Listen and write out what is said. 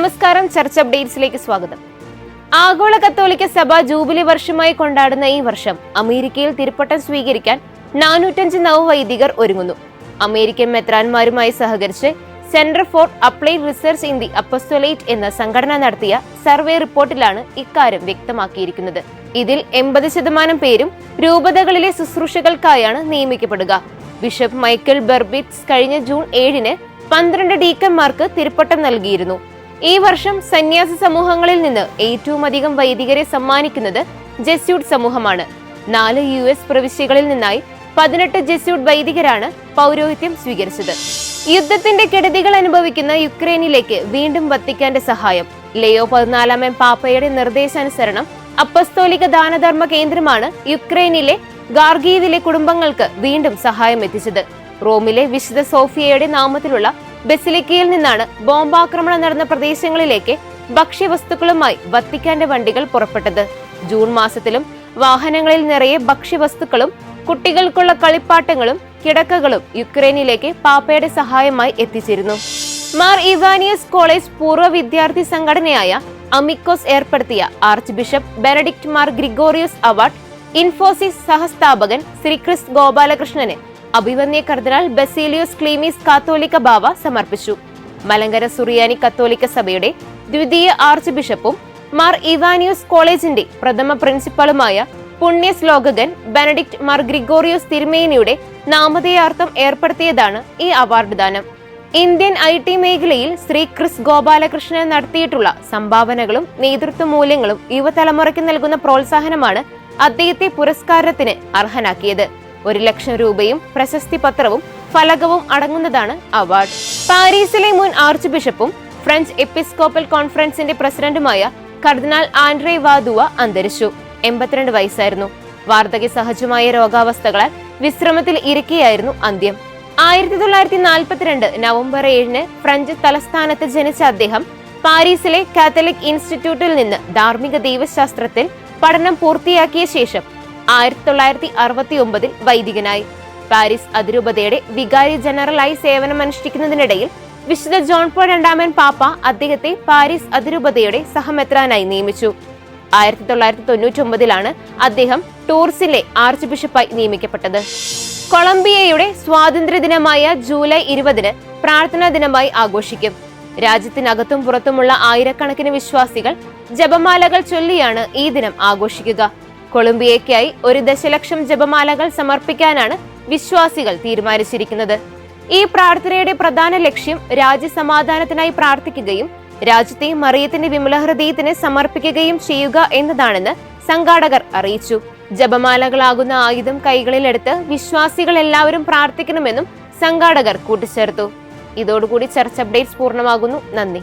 നമസ്കാരം. ചർച്ച അപ്ഡേറ്റ്സിലേക്ക് സ്വാഗതം. ആഗോള കത്തോലിക്ക സഭ ജൂബിലി വർഷമായി കൊണ്ടാടുന്ന ഈ വർഷം അമേരിക്കയിൽ തിരുപ്പട്ടം സ്വീകരിക്കാൻ നാനൂറ്റഞ്ച് നവവൈദികർ ഒരുങ്ങുന്നു. അമേരിക്കൻ മെത്രാന്മാരുമായി സഹകരിച്ച് Center for Applied Research in the Apostolate എന്ന സംഘടന നടത്തിയ സർവേ റിപ്പോർട്ടിലാണ് ഇക്കാര്യം വ്യക്തമാക്കിയിരിക്കുന്നത്. ഇതിൽ എൺപത് ശതമാനം പേരും രൂപതകളിലെ ശുശ്രൂഷകൾക്കായാണ് നിയമിക്കപ്പെടുക. ബിഷപ്പ് മൈക്കൽ ബെർബിറ്റ്സ് കഴിഞ്ഞ ജൂൺ ഏഴിന് പന്ത്രണ്ട് ഡീക്കന്മാർക്ക് തിരുപ്പട്ടം നൽകിയിരുന്നു. ഈ വർഷം സന്യാസി സമൂഹങ്ങളിൽ നിന്ന് ഏറ്റവും അധികം വൈദികരെ സമ്മാനിക്കുന്നത് ജെസ്യൂട്ട് സമൂഹമാണ്. നാല് യു എസ് പ്രവിശ്യകളിൽ നിന്നായി പതിനെട്ട് ജെസ്യൂട്ട് വൈദികരാണ് പൗരോഹിത്യം സ്വീകരിച്ചത്. യുദ്ധത്തിന്റെ കെടുതികൾ അനുഭവിക്കുന്ന യുക്രൈനിലേക്ക് വീണ്ടും വത്തിക്കാന്റെ സഹായം. ലയോ പതിനാലാമൻ പാപ്പയുടെ നിർദ്ദേശാനുസരണം അപ്പസ്തോലിക ദാനധർമ്മ കേന്ദ്രമാണ് യുക്രൈനിലെ ഗാർഗീവിലെ കുടുംബങ്ങൾക്ക് വീണ്ടും സഹായം എത്തിച്ചത്. റോമിലെ വിശുദ്ധ സോഫിയയുടെ നാമത്തിലുള്ള ബസിലിക്കയിൽ നിന്നാണ് ബോംബാക്രമണം നടന്ന പ്രദേശങ്ങളിലേക്ക് ഭക്ഷ്യവസ്തുക്കളുമായി വത്തിക്കാന്റെ വണ്ടികൾ പുറപ്പെട്ടത്. ജൂൺ മാസത്തിലും വാഹനങ്ങളിൽ നിറയെ ഭക്ഷ്യവസ്തുക്കളും കുട്ടികൾക്കുള്ള കളിപ്പാട്ടങ്ങളും കിടക്കകളും യുക്രൈനിലേക്ക് പാപ്പയുടെ സഹായമായി എത്തിച്ചിരുന്നു. മാർ ഇവാനിയസ് കോളേജ് പൂർവ വിദ്യാർത്ഥി സംഘടനയായ അമിക്കോസ് ഏർപ്പെടുത്തിയ archbishop Benedict Mar Gregorios award Infosys സഹസ്ഥാപകൻ Shri Kris ഗോപാലകൃഷ്ണന് അഭിവന്യ കർദിനാൾ ബസീലിയോസ് ക്ലീമീസ് കാത്തോലിക്ക ബാവ സമർപ്പിച്ചു. മലങ്കര സുറിയാനി കത്തോലിക്ക സഭയുടെ ദ്വിതീയ ആർച്ച് ബിഷപ്പും മാർ ഇവാനിയോസ് കോളേജിന്റെ പ്രഥമ പ്രിൻസിപ്പളുമായ പുണ്യശ്ലോകകൻ ബെനഡിക്ട് മാർ ഗ്രിഗോറിയോസ് തിരുമേനിയുടെ നാമധേയാർത്ഥം ഏർപ്പെടുത്തിയതാണ് ഈ അവാർഡ് ദാനം. ഇന്ത്യൻ ഐ ടി മേഖലയിൽ ശ്രീ ക്രിസ് ഗോപാലകൃഷ്ണൻ നടത്തിയിട്ടുള്ള സംഭാവനകളും നേതൃത്വ മൂല്യങ്ങളും യുവതലമുറയ്ക്ക് നൽകുന്ന പ്രോത്സാഹനമാണ് അദ്ദേഹത്തെ പുരസ്കാരത്തിന് അർഹനാക്കിയത്. ഒരു ലക്ഷം രൂപയും പ്രശസ്തി പത്രവും ഫലകവും അടങ്ങുന്നതാണ് അവാർഡ്. പാരീസിലെ മുൻ ആർച്ച് ബിഷപ്പും ഫ്രഞ്ച് എപ്പിസ്കോപ്പൽ കോൺഫറൻസിന്റെ പ്രസിഡന്റുമായ കർദിനാൾ ആൻഡ്രേ വാദുവ അന്തരിച്ചു. എൺപത്തിരണ്ട് വയസ്സായിരുന്നു. വാർദ്ധക്യ സഹജമായ രോഗാവസ്ഥകളാൽ വിശ്രമത്തിൽ ഇരിക്കെയായിരുന്നു അന്ത്യം. ആയിരത്തി തൊള്ളായിരത്തി നാൽപ്പത്തിരണ്ട് നവംബർ ഏഴിന് ഫ്രഞ്ച് തലസ്ഥാനത്ത് ജനിച്ച അദ്ദേഹം പാരീസിലെ കാത്തലിക് ഇൻസ്റ്റിറ്റ്യൂട്ടിൽ നിന്ന് ധാർമ്മിക ദൈവശാസ്ത്രത്തിൽ പഠനം പൂർത്തിയാക്കിയ ശേഷം ആയിരത്തി തൊള്ളായിരത്തി അറുപത്തി ഒമ്പതിൽ വൈദികനായി. പാരീസ് അതിരൂപതയുടെ വികാരി ജനറലായി സേവനമനുഷ്ഠിക്കുന്നതിനിടയിൽ വിശുദ്ധ ജോൺ പോൾ രണ്ടാമൻ പാപ്പ അദ്ദേഹത്തെ പാരീസ് അതിരൂപതയുടെ സഹമെത്രാനായി നിയമിച്ചു. ആയിരത്തി തൊള്ളായിരത്തി തൊണ്ണൂറ്റി ഒമ്പതിലാണ് അദ്ദേഹം ടൂർസിലെ ആർച്ച് ബിഷപ്പായി നിയമിക്കപ്പെട്ടത്. കൊളംബിയയുടെ സ്വാതന്ത്ര്യ ദിനമായ ജൂലൈ ഇരുപതിന് പ്രാർത്ഥനാ ദിനമായി ആഘോഷിക്കും. രാജ്യത്തിനകത്തും പുറത്തുമുള്ള ആയിരക്കണക്കിന് വിശ്വാസികൾ ജപമാലകൾ ചൊല്ലിയാണ് ഈ ദിനം ആഘോഷിക്കുക. കൊളംബിയയ്ക്കായി ഒരു ദശലക്ഷം ജപമാലകൾ സമർപ്പിക്കാനാണ് വിശ്വാസികൾ തീരുമാനിച്ചിരിക്കുന്നത്. ഈ പ്രാർത്ഥനയുടെ പ്രധാന ലക്ഷ്യം രാജ്യസമാധാനത്തിനായി പ്രാർത്ഥിക്കുകയും രാജ്യത്തെ മറിയത്തിന്റെ വിമലഹൃദയത്തിന് സമർപ്പിക്കുകയും ചെയ്യുക എന്നതാണെന്ന് സംഘാടകർ അറിയിച്ചു. ജപമാലകളാകുന്ന ആയുധം കൈകളിലെടുത്ത് വിശ്വാസികൾ എല്ലാവരും പ്രാർത്ഥിക്കണമെന്നും സംഘാടകർ കൂട്ടിച്ചേർത്തു. ഇതോടുകൂടി ചർച്ച അപ്ഡേറ്റ്സ് പൂർണമാകുന്നു. നന്ദി.